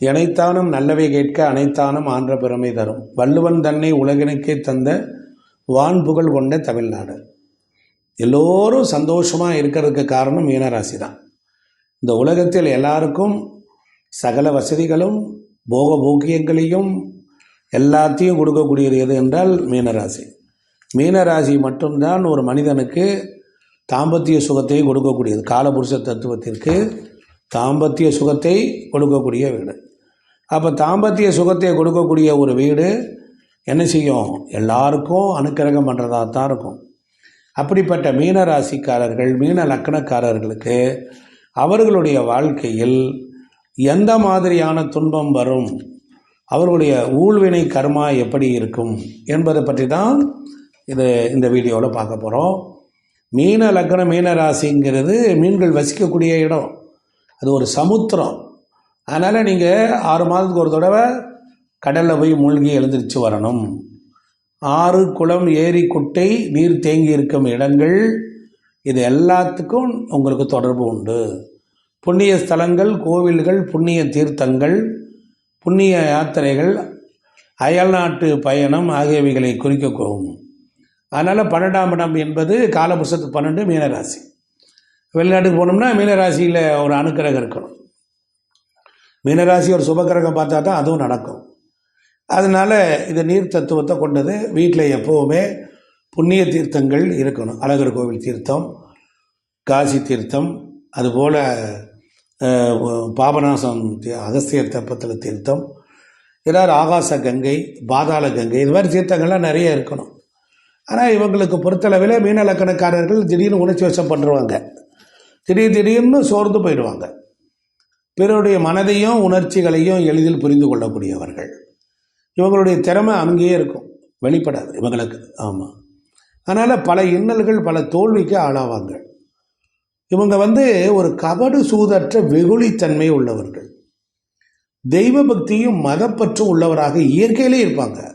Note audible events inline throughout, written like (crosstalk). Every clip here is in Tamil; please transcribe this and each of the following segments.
எனைத்தானும் நல்லவை கேட்க அனைத்தானும் ஆன்ற பெருமை தரும். வள்ளுவன் தன்னை உலகினுக்கே தந்த வான்புகழ் கொண்ட தமிழ்நாடு. எல்லோரும் சந்தோஷமாக இருக்கிறதுக்கு காரணம் மீனராசி தான் இந்த உலகத்தில் எல்லாருக்கும் சகல வசதிகளும் போக போக்கியங்களையும் எல்லாத்தையும் கொடுக்கக்கூடியது எது என்றால் மீனராசி. மீனராசி மட்டும்தான் ஒரு மனிதனுக்கு தாம்பத்திய சுகத்தை கொடுக்கக்கூடியது. காலபுருஷ தத்துவத்திற்கு தாம்பத்திய சுகத்தை கொடுக்கக்கூடிய வீடு. அப்போ தாம்பத்திய சுகத்தை கொடுக்கக்கூடிய ஒரு வீடு என்ன செய்யும்? எல்லாருக்கும் அனுக்கிரகம் பண்ணுறதாக தான் இருக்கும். அப்படிப்பட்ட மீன ராசிக்காரர்கள் மீன லக்கணக்காரர்களுக்கு அவர்களுடைய வாழ்க்கையில் எந்த மாதிரியான துன்பம் வரும்? அவர்களுடைய ஊழ்வினை கர்மா எப்படி இருக்கும்? என்பதை பற்றி தான் இது இந்த வீடியோவில் பார்க்க போகிறோம் மீன லக்ன மீன ராசிங்கிறது மீன்கள் வசிக்கக்கூடிய இடம். அது ஒரு சமுத்திரம். அதனால் நீங்கள் ஆறு மாதத்துக்கு ஒரு தடவை கடலில் போய் மூழ்கி எழுந்திரிச்சு வரணும். ஆறு குளம் ஏரி குட்டை நீர் தேங்கி இருக்கும் இடங்கள் இது எல்லாத்துக்கும் உங்களுக்கு தொடர்பு உண்டு. புண்ணிய ஸ்தலங்கள் கோவில்கள் புண்ணிய தீர்த்தங்கள் புண்ணிய யாத்திரைகள் அயல்நாட்டு பயணம் ஆகியவைகளை குறிக்கக்கூடும் அதனால் பன்னெண்டாம் இடம் என்பது காலபுஷத்துக்கு பன்னெண்டு மீனராசி. வெளிநாட்டுக்கு போனோம்னா மீனராசியில் ஒரு அனுக்கிரகம் இருக்கணும். மீனராசி ஒரு சுபகிரகம் பார்த்தா தான் அதுவும் நடக்கும். அதனால் இது நீர் தத்துவத்தை கொண்டது. வீட்டில் எப்போவுமே புண்ணிய தீர்த்தங்கள் இருக்கணும். அழகர் கோவில் தீர்த்தம் காசி தீர்த்தம் அதுபோல் பாபநாசம் அகஸ்தியர் தெப்பத்தில் தீர்த்தம் எல்லோரும் ஆகாச கங்கை பாதாள கங்கை இது மாதிரி தீர்த்தங்கள்லாம் நிறைய இருக்கணும். ஆனால் இவங்களுக்கு பொறுத்தளவில் மீன இலக்கணக்காரர்கள் திடீர்னு உணர்ச்சி வசம் பண்ணுறவங்க திடீர் திடீர்னு சோர்ந்து போயிடுவாங்க. பிறருடைய மனதையும் உணர்ச்சிகளையும் எளிதில் புரிந்து கொள்ளக்கூடியவர்கள். இவங்களுடைய திறமை அங்கேயே இருக்கும். வெளிப்படாது இவங்களுக்கு. ஆமாம் அதனால் பல இன்னல்கள் பல தோல்விக்கு ஆளாவாங்க இவங்க வந்து ஒரு கபடு சூதற்ற வெகுளித்தன்மை உள்ளவர்கள். தெய்வ பக்தியும் மதப்பற்றும் உள்ளவராக இயற்கையிலே இருப்பாங்க.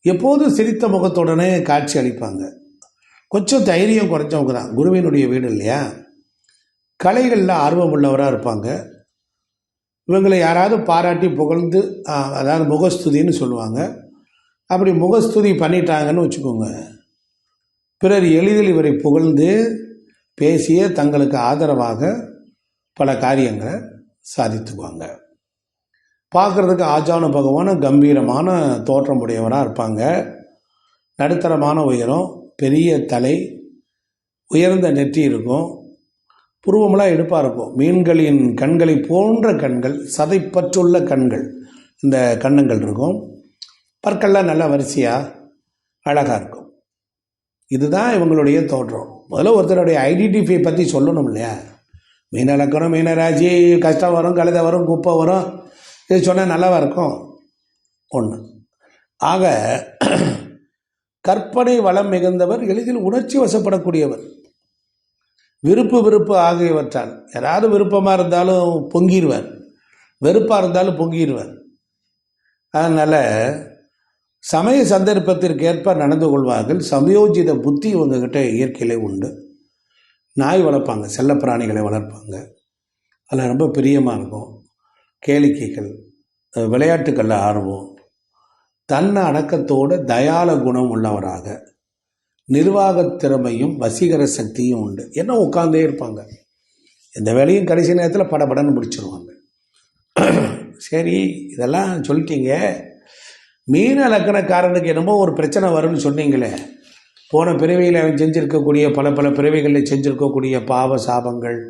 எப்போதும் சிரித்த முகத்துடனே காட்சி அளிப்பாங்க. கொஞ்சம் தைரியம் குறைஞ்சவங்க தான். குருவினுடைய வீடு இல்லையா? கலைகளில் ஆர்வம் உள்ளவராக இருப்பாங்க. இவங்களை யாராவது பாராட்டி புகழ்ந்து ஆ, அதாவது முகஸ்துதின்னு சொல்லுவாங்க. அப்படி முகஸ்துதி பண்ணிட்டாங்கன்னு வச்சுக்கோங்க. பிறர் எளிதில் இவரை புகழ்ந்து பேசிய தங்களுக்கு ஆதரவாக பல காரியங்களை சாதித்துக்குவாங்க. பார்க்குறதுக்கு ஆஜான பகவான கம்பீரமான தோற்றம் உடையவராக இருப்பாங்க. நடுத்தரமான உயரம் பெரிய தலை உயர்ந்த நெற்றி இருக்கும். புருவமெல்லாம் எடுப்பாக இருக்கும். மீன்களின் கண்களை போன்ற கண்கள் சதைப்பற்றுள்ள கண்கள் இந்த கண்ணங்கள் இருக்கும். பற்கள்லாம் நல்லா வரிசையாக அழகாக இருக்கும். இதுதான் இவங்களுடைய தோற்றம். முதல்ல ஒருத்தருடைய ஐடென்டிஃபை பற்றி சொல்லணும் இல்லையா? மீன இலக்கணம் மீனராசி கஷ்டம் வரும் கழுதை வரும் குப்பை வரும். இது சொன்னால் நல்லாவா இருக்கும்? ஒன்று ஆக கற்பனை வளம் மிகுந்தவர் எளிதில் உணர்ச்சி வசப்படக்கூடியவர். விருப்பு வெறுப்பு ஆகியவற்றால் யாராவது விருப்பமாக இருந்தாலும் பொங்கிடுவார் வெறுப்பாக இருந்தாலும் பொங்கிடுவார் அதனால் சமய சந்தர்ப்பத்திற்கேற்ப நடந்து கொள்வார்கள். சமயோஜித புத்தி இவங்ககிட்ட இயற்கையிலே உண்டு. நாய் வளர்ப்பாங்க செல்லப்பிராணிகளை வளர்ப்பாங்க. அதில் ரொம்ப பிரியமாக இருக்கும். கேளிக்கைகள் விளையாட்டுக்களில் விளையாட்டுகளில் ஆர்வம். தன்ன அடக்கத்தோடு தயால குணம் உள்ளவராக. நிர்வாகத் திறமையும் வசீகர சக்தியும் உண்டு. என்ன உட்காந்தே இருப்பாங்க. எந்த வேலையும் கடைசி நேரத்தில் படபடன்னு முடிச்சிருவாங்க. சரி இதெல்லாம் சொல்லிட்டீங்க. மீன லக்கணக்காரனுக்கு என்னமோ ஒரு பிரச்சனை வரும்னு சொன்னீங்களே. போன பிறவியில் அவன் செஞ்சுருக்கக்கூடிய பல பல பிறவிகளில் செஞ்சுருக்கக்கூடிய பாவ சாபங்கள்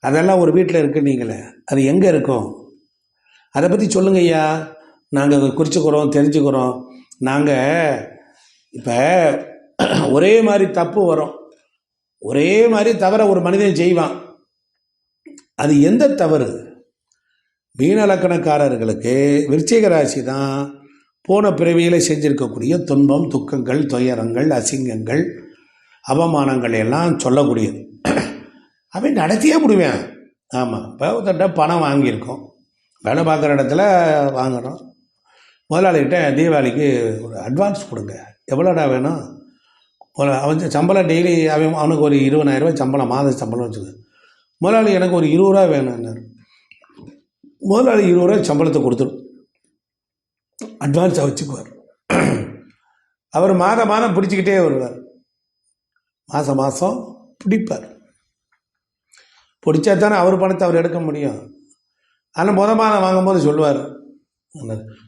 அதெல்லாம் ஒரு வீட்டில் இருக்குன்னீங்களே அது எங்கே இருக்கும்? அதை பற்றி சொல்லுங்க ஐயா. நாங்கள் குறிச்சுக்கிறோம் தெரிஞ்சுக்கிறோம். நாங்கள் இப்போ (clears throat) ஒரே மாதிரி தப்பு வரும். ஒரே மாதிரி தவறை ஒரு மனிதன் செய்வான். அது எந்த தவறு? மீனலக்கணக்காரர்களுக்கு விருச்சிக ராசி தான் போன பிறவியில் செஞ்சிருக்கக்கூடிய துன்பம் துக்கங்கள் துயரங்கள் அசிங்கங்கள் அவமானங்கள் எல்லாம் சொல்லக்கூடியது. (clears throat) அவன் நடத்தியே முடிவேன். ஆமாம் இப்போ ஒருத்தட்ட பணம் வாங்கியிருக்கோம். வேலை பார்க்குற இடத்துல வாங்கணும் முதலாளிகிட்ட தீபாவளிக்கு ஒரு அட்வான்ஸ் கொடுங்க. எவ்வளோடா வேணும்? ஒரு அவன் சம்பளம் டெய்லி அவன் அவனுக்கு ஒரு இருபதாயிரரூபா சம்பளம் மாத சம்பளம் வச்சுக்க. முதலாளி எனக்கு ஒரு இருபது ரூபா வேணும்னார் முதலாளி இருபது ரூபாய் சம்பளத்தை கொடுத்துடும். அட்வான்ஸாக வச்சுக்குவார். அவர் மாதம் மாதம் பிடிச்சிக்கிட்டே வருவார். மாதம் மாதம் பிடிப்பார். பிடிச்சா தானே அவர் பணத்தை அவர் எடுக்க முடியும். ஆனால் முத மாதம் வாங்கும்போது சொல்லுவார்.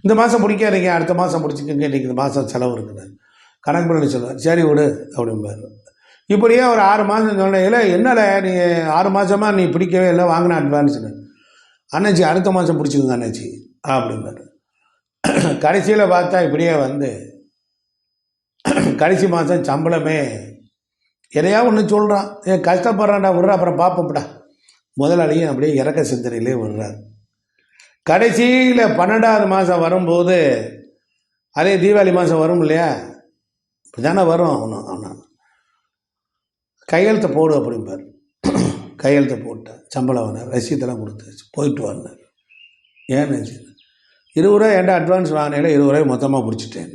இந்த மாதம் பிடிக்காதீங்க அடுத்த மாதம் பிடிச்சிக்கங்க இன்றைக்கி இந்த மாதம் செலவு இருக்குது கணக்கு பண்ணி சொல்லுவார் சரி விடு அப்படிம்பார். இப்படியே ஒரு ஆறு மாதம் சொன்னேன் இல்லை நீ ஆறு மாதமா நீ பிடிக்கவே இல்லை வாங்கின அட்வான்ஸ்னு அண்ணாச்சி அடுத்த மாதம் பிடிச்சிக்கோங்க அண்ணாச்சி அப்படிம்பார். கடைசியில் பார்த்தா இப்படியே வந்து கடைசி மாதம் சம்பளமே எதையா ஒன்று சொல்கிறான் ஏன் கஷ்டப்படுறான்டா விட்ற அப்புறம் பார்ப்போம்டா முதலாளியும் அப்படியே இறக்க சிந்தனையிலே விடுறார். கடைசியில் பன்னெண்டாவது மாதம் வரும்போது அதே தீபாவளி மாதம் வரும் இல்லையா? இப்படிதானே வரும் அவனும் ஆனால் கையெழுத்தை போடு அப்படிம்பார். கையெழுத்தை போட்டேன் சம்பளம் வந்தார் ரசீதெல்லாம் கொடுத்தாச்சு போயிட்டு வந்தார். ஏன் இருபது ரூபாய் என்ன அட்வான்ஸ் வாங்கினேன் இருபது ரூபாய் மொத்தமாக பிடிச்சிட்டேன்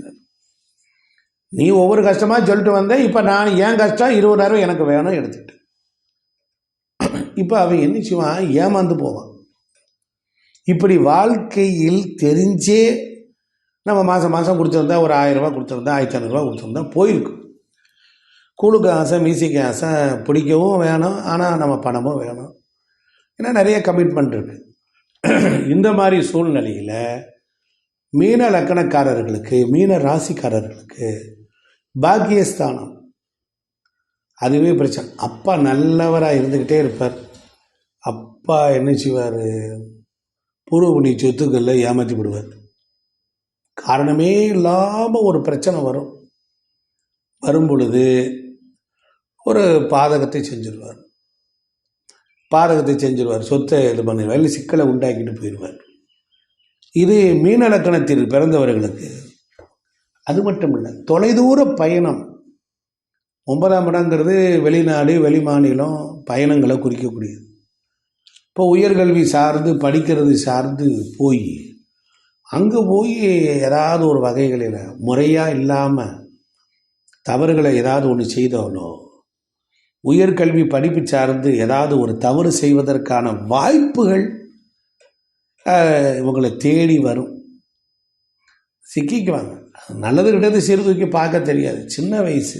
நீ ஒவ்வொரு கஷ்டமாக சொல்லிட்டு வந்தேன் இப்போ நான் ஏன் கஷ்டம் இருபதாயிரம் எனக்கு வேணும் எடுத்துக்கிட்டேன் இப்போ அவன் என்ன செய்வான்? ஏமாந்து போவான். இப்படி வாழ்க்கையில் தெரிஞ்சே நம்ம மாதம் மாதம் கொடுத்துருந்தா ஒரு ஆயிரரூபா கொடுத்துருந்தா ஆயிரத்தி ஐநூறுரூவா கொடுத்துருந்தா போயிருக்கும் கூழுக்கு ஆசை மியூசிக்கு ஆசை பிடிக்கவும் வேணும் ஆனால் நம்ம பணமும் வேணும். ஏன்னா நிறைய கமிட்மெண்ட் இருக்குது இந்த மாதிரி சூழ்நிலையில் மீன லக்கணக்காரர்களுக்கு மீன ராசிக்காரர்களுக்கு பாக்கியஸ்தானம். அதுவே பிரச்சனை. அப்பா நல்லவராக இருந்துக்கிட்டே இருப்பார். அப்பா என்ன செய்வார்? பூர்வ புண்ணிய சொத்துக்களில் ஏமாற்றி விடுவார் காரணமே இல்லாமல் ஒரு பிரச்சனை வரும். வரும் பொழுது ஒரு பாதகத்தை செஞ்சிருவார். பாதகத்தை செஞ்சிருவார். சொத்தை இது பண்ணிடுவார் இல்லை சிக்கலை உண்டாக்கிட்டு போயிடுவார் இது மீனலக்கணத்தில் பிறந்தவர்களுக்கு அது மட்டும் இல்லை தொலைதூர பயணம். ஒன்பதாம் இடங்கிறது வெளிநாடு வெளி மாநிலம் பயணங்களை குறிக்கக்கூடியது. இப்போ உயர்கல்வி சார்ந்து படிக்கிறது சார்ந்து போய் அங்கே போய் ஏதாவது ஒரு வகைகளில் முறையாக இல்லாமல் தவறுகளை ஏதாவது ஒன்று செய்தாலோ உயர்கல்வி படிப்பு சார்ந்து ஏதாவது ஒரு தவறு செய்வதற்கான வாய்ப்புகள் இவங்களை தேடி வரும். சிக்கிக்குவாங்க. நல்லது கிட்டது சீர்தூக்கி பார்க்க தெரியாது. சின்ன வயசு.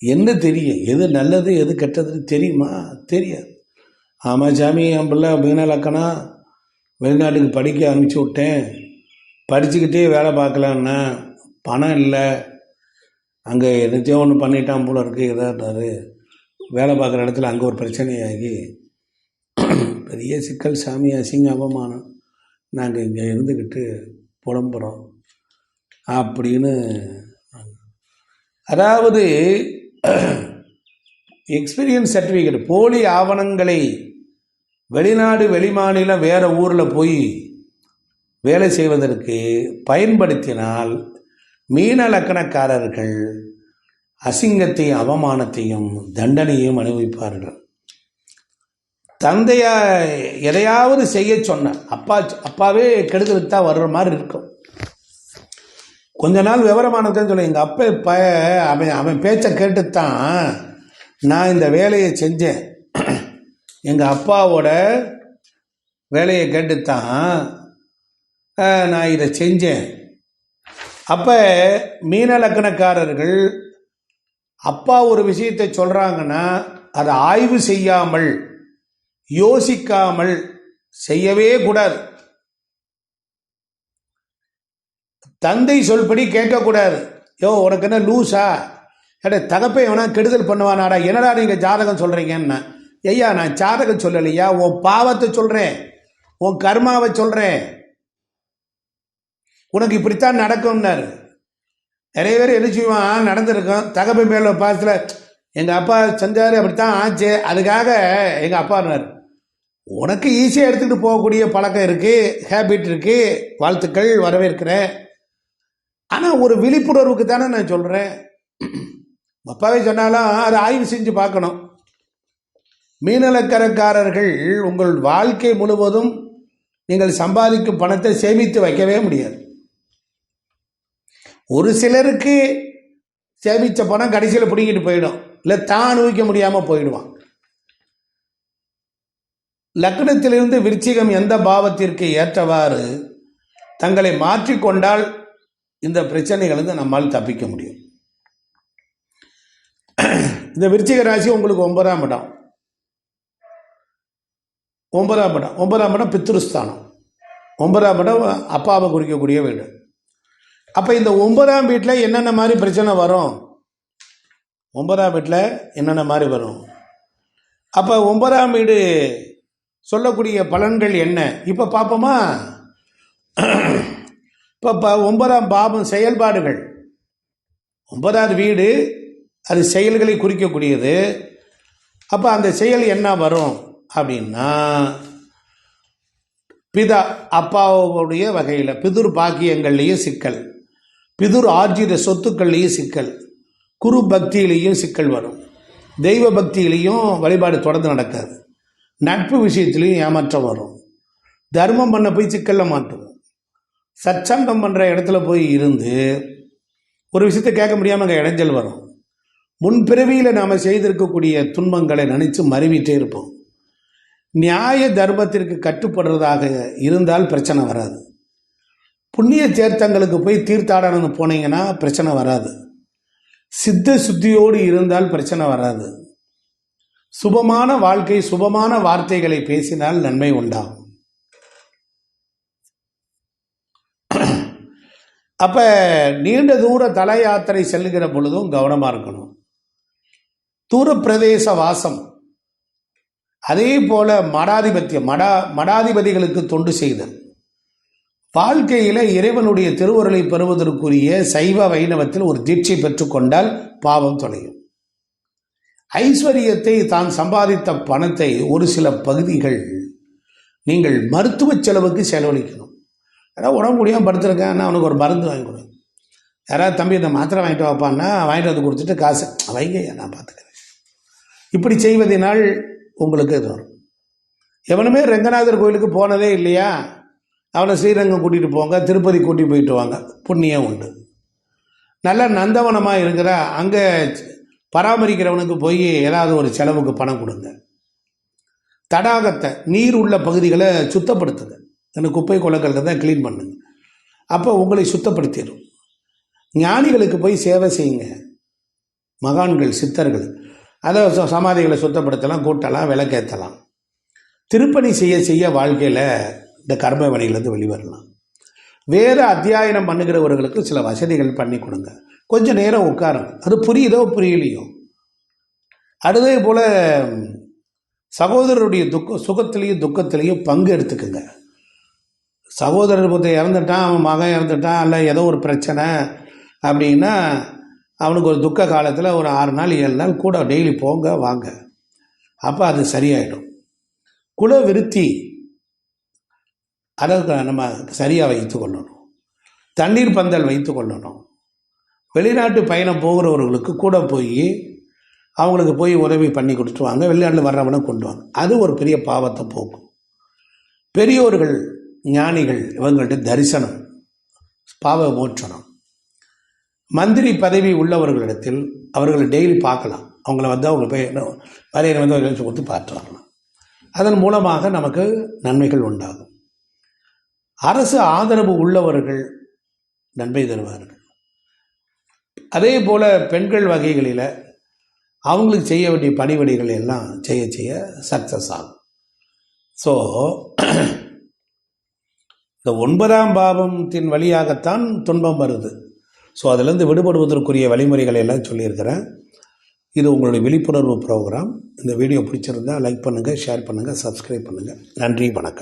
என்ன தெரியும்? எது நல்லது எது கெட்டதுன்னு தெரியுமா? தெரியாது. ஆமாம் சாமி என் பிள்ளை மீனலக்கணம் வெளிநாட்டுக்கு படிக்க அனுப்பிச்சி விட்டேன். படிச்சுக்கிட்டே வேலை பார்க்கலான்னா. பணம் இல்லை. அங்கே என்னத்தையோ ஒன்று பண்ணிட்டான் போல இருக்கு. ஏதாட்டாரு வேலை பார்க்குற இடத்துல அங்கே ஒரு பிரச்சனையாகி. பெரிய சிக்கல் சாமி அசிங்க அவமானம். நாங்கள் இங்கே இருந்துக்கிட்டு புலம்புறோம். அப்படின்னு அதாவது எக்ஸ்பீரியன்ஸ் சர்டிஃபிகேட் போலி ஆவணங்களை வெளிநாடு வெளிமாநிலம் வேறு ஊரில் போய் வேலை செய்வதற்கு பயன்படுத்தினால் மீன லக்கணக்காரர்கள் அசிங்கத்தையும் அவமானத்தையும் தண்டனையும் அனுபவிப்பார்கள். தந்தையா எதையாவது செய்ய சொன்ன அப்பா அப்பாவே கெடுதலுக்கு தான் வர்ற மாதிரி இருக்கும். கொஞ்ச நாள் விவரமானதுன்னு சொல்லி எங்கள் அப்பா ப அவன் அவன் பேச்சை கேட்டுத்தான் நான் இந்த வேலையை செஞ்சேன். எங்கள் அப்பாவோட வேலையை கேட்டு தான் நான் இதை செஞ்சேன். அப்போ மீன லக்கணக்காரர்கள் அப்பா ஒரு விஷயத்தை சொல்கிறாங்கன்னா அதை ஆய்வு செய்யாமல் யோசிக்காமல் செய்யவே கூடாது. தந்தை சொல்படி கேட்கக்கூடாது. யோ உனக்கு என்ன லூஸா ஏடா தகப்பை எவனா கெடுதல் பண்ணுவானாடா? என்னடா நீங்கள் ஜாதகம் சொல்கிறீங்கன்னா ஐயா நான் ஜாதகம் சொல்லலையா? உன் பாவத்தை சொல்கிறேன் உன் கர்மாவை சொல்கிறேன் உனக்கு இப்படித்தான் நடக்கும்னாரு. நிறைய பேர் என்ன செய்வான்? நடந்திருக்கும். தகப்பை மேல பாசத்தில் எங்கள் அப்பா செஞ்சாரு அப்படித்தான் ஆச்சு. அதுக்காக எங்கள் அப்பான்னார் உனக்கு ஈஸியாக எடுத்துக்கிட்டு போகக்கூடிய பழக்கம் இருக்குது ஹேபிட் இருக்குது வாழ்த்துக்கள் வரவேற்கிறேன். ஆனால் ஒரு விழிப்புணர்வுக்கு தானே நான் சொல்கிறேன் அப்பாவே சொன்னாலும் அதை ஆய்வு செஞ்சு பார்க்கணும். மீனலக்கரக்காரர்கள் உங்கள் வாழ்க்கை முழுவதும் நீங்கள் சம்பாதிக்கும் பணத்தை சேமித்து வைக்கவே முடியாது. ஒரு சிலருக்கு சேமித்த பணம் கடைசியில் பிடிங்கிட்டு போயிடும். இல்லை தான் அனுபவிக்க முடியாமல் போயிடுவான். லக்னத்திலிருந்து விருச்சிகம் எந்த பாவத்திற்கு ஏற்றவாறு தங்களை மாற்றிக்கொண்டால் இந்த பிரச்சனைகளிலிருந்து நம்மால் தப்பிக்க முடியும். இந்த விருச்சிக ராசி உங்களுக்கு ஒன்பதாம் இடம். ஒன்பதாம் இடம். ஒன்பதாம் இடம் பித்ருஸ்தானம். ஒன்பதாம் இடம் அப்பாவை குறிக்கக்கூடிய வீடு. அப்போ இந்த ஒன்பதாம் வீட்டில் என்னென்ன மாதிரி பிரச்சனை வரும்? ஒன்பதாம் வீட்டில் என்னென்ன மாதிரி வரும்? அப்போ ஒன்பதாம் வீடு சொல்லக்கூடிய பலன்கள் என்ன? இப்போ பார்ப்போமா இப்போ ப ஒன்பதாம் பாபம் செயல்பாடுகள். ஒன்பதாவது வீடு அது செயல்களை குறிக்கக்கூடியது. அப்போ அந்த செயல் என்ன வரும்? அப்படின்னா பிதா அப்பாவுடைய வகையில் பிதுர் பாக்கியங்கள்லேயும் சிக்கல். பிதுர் ஆர்ஜித சொத்துக்கள்லேயும் சிக்கல். குரு பக்தியிலையும் சிக்கல் வரும். தெய்வ பக்தியிலையும் வழிபாடு தொடர்ந்து நடக்காது. நட்பு விஷயத்துலையும் ஏமாற்றம் வரும். தர்மம் பண்ண போய் சிக்கலில் மாட்டுவோம் சச்சங்கம் பண்ணுற இடத்துல போய் இருந்து ஒரு விஷயத்தை கேட்க முடியாமல் அங்கே இடைஞ்சல் வரும். முன்பிறவியில் நாம் செய்திருக்கக்கூடிய துன்பங்களை நினச்சி மறுவிட்டே இருப்போம். நியாய தர்மத்திற்கு கட்டுப்படுறதாக இருந்தால் பிரச்சனை வராது. புண்ணிய சேர்த்தங்களுக்கு போய் தீர்த்தாடனம் போனீங்கன்னா பிரச்சனை வராது. சித்த சுத்தியோடு இருந்தால் பிரச்சனை வராது. சுபமான வாழ்க்கை சுபமான வார்த்தைகளை பேசினால் நன்மை உண்டாகும். (clears throat) அப்ப நீண்ட தூர தல யாத்திரை செல்லுகிற பொழுதும் கவனமாக இருக்கணும். தூர பிரதேச வாசம். அதே போல மடாதிபத்தியம் மடா மடாதிபதிகளுக்கு தொண்டு செய்தல். வாழ்க்கையில இறைவனுடைய திருவுருளை பெறுவதற்குரிய சைவ வைணவத்தில் ஒரு தீட்சை பெற்றுக்கொண்டால் பாவம் தொலையும். ஐஸ்வர்யத்தை தான் சம்பாதித்த பணத்தை ஒரு சில பகுதிகள் நீங்கள் மருத்துவ செலவுக்கு செலவழிக்கணும். ஏதாவது உடம்பு முடியாமல் படுத்துருக்கேன் அவனுக்கு ஒரு மருந்து வாங்கி கொடு. யாராவது தம்பி இந்த மாத்திரை வாங்கிட்டு வாப்பான்னா வாங்கிட்டு வந்து கொடுத்துட்டு காசு வைங்க நான் பார்த்துக்கிறேன். இப்படி செய்வதனால் உங்களுக்கு இது வரும். எவனுமே ரங்கநாதர் கோயிலுக்கு போனதே இல்லையா? அவனை ஸ்ரீரங்கம் கூட்டிகிட்டு போங்க திருப்பதி கூட்டி போயிட்டு வாங்க. புண்ணியம் உண்டு. நல்ல நந்தவனமாக இருக்கிற அங்கே பராமரிக்கிறவனுக்கு போய் ஏதாவது ஒரு செலவுக்கு பணம் கொடுங்க. தடாகத்தை நீர் உள்ள பகுதிகளை சுத்தப்படுத்துங்க. அந்த குப்பை குளக்கல்களை தான் க்ளீன் பண்ணுங்க. அப்போ உங்களை சுத்தப்படுத்திடும். ஞானிகளுக்கு போய் சேவை செய்யுங்க. மகான்கள் சித்தர்கள் அதை ச- சமாதிகளை சுத்தப்படுத்தலாம் கூட்டலாம் விளக்கேற்றலாம் திருப்பணி செய்ய செய்ய வாழ்க்கையில் இந்த கர்ம வழியிலேருந்து வெளிவரலாம். வேறு அத்தியாயனம் பண்ணுகிறவர்களுக்கு சில வசதிகள் பண்ணி கொடுங்க. கொஞ்சம் நேரம் உட்காருங்க. அது புரியுதோ புரியலையோ? அதே போல் சகோதரருடைய துக்க சுகத்திலையும் துக்கத்திலையும் பங்கு எடுத்துக்குங்க. சகோதரர் புத்த இறந்துட்டான் அவன் மகன் இறந்துட்டான் இல்லை ஏதோ ஒரு பிரச்சனை அப்படின்னா அவனுக்கு ஒரு துக்க காலத்தில் ஒரு ஆறு நாள் ஏழு நாள் கூட டெய்லி போங்க வாங்க. அப்போ அது சரியாயிடும். குல விருத்தி அதை நம்ம சரியாக வைத்து கொள்ளணும். தண்ணீர் பந்தல் வைத்து கொள்ளணும். வெளிநாட்டு பயணம் போகிறவர்களுக்கு கூட போய் அவங்களுக்கு போய் உதவி பண்ணி கொடுத்துருவாங்க வெளிநாட்டில் வர்றவனை கொண்டு வாங்க. அது ஒரு பெரிய பாவத்தை போக்கும். பெரியோர்கள் ஞானிகள் இவங்கள்ட்ட தரிசனம் பாவ மோட்சனம் மந்திரி பதவி உள்ளவர்களிடத்தில் அவர்களை டெய்லி பார்க்கலாம். அவங்கள வந்து அவங்க போய் வரையில வந்து அவர்கள் கொடுத்து பார்த்து வரலாம் அதன் மூலமாக நமக்கு நன்மைகள் உண்டாகும். அரசு ஆதரவு உள்ளவர்கள் நன்மை தருவார்கள். அதே போல் பெண்கள் வகைகளில் அவங்களுக்கு செய்ய வேண்டிய பணிவடைகள் எல்லாம் செய்ய செய்ய சக்ஸஸ் ஆகும். ஸோ இந்த ஒன்பதாம் பாவத்தின் வழியாகத்தான் துன்பம் வருது. ஸோ அதிலேருந்து விடுபடுவதற்குரிய வழிமுறைகளை எல்லாம் சொல்லியிருக்கிறேன். இது உங்களுடைய விழிப்புணர்வு ப்ரோக்ராம் இந்த வீடியோ பிடிச்சிருந்தா லைக் பண்ணுங்கள் ஷேர் பண்ணுங்கள் சப்ஸ்கிரைப் பண்ணுங்கள் நன்றி வணக்கம்.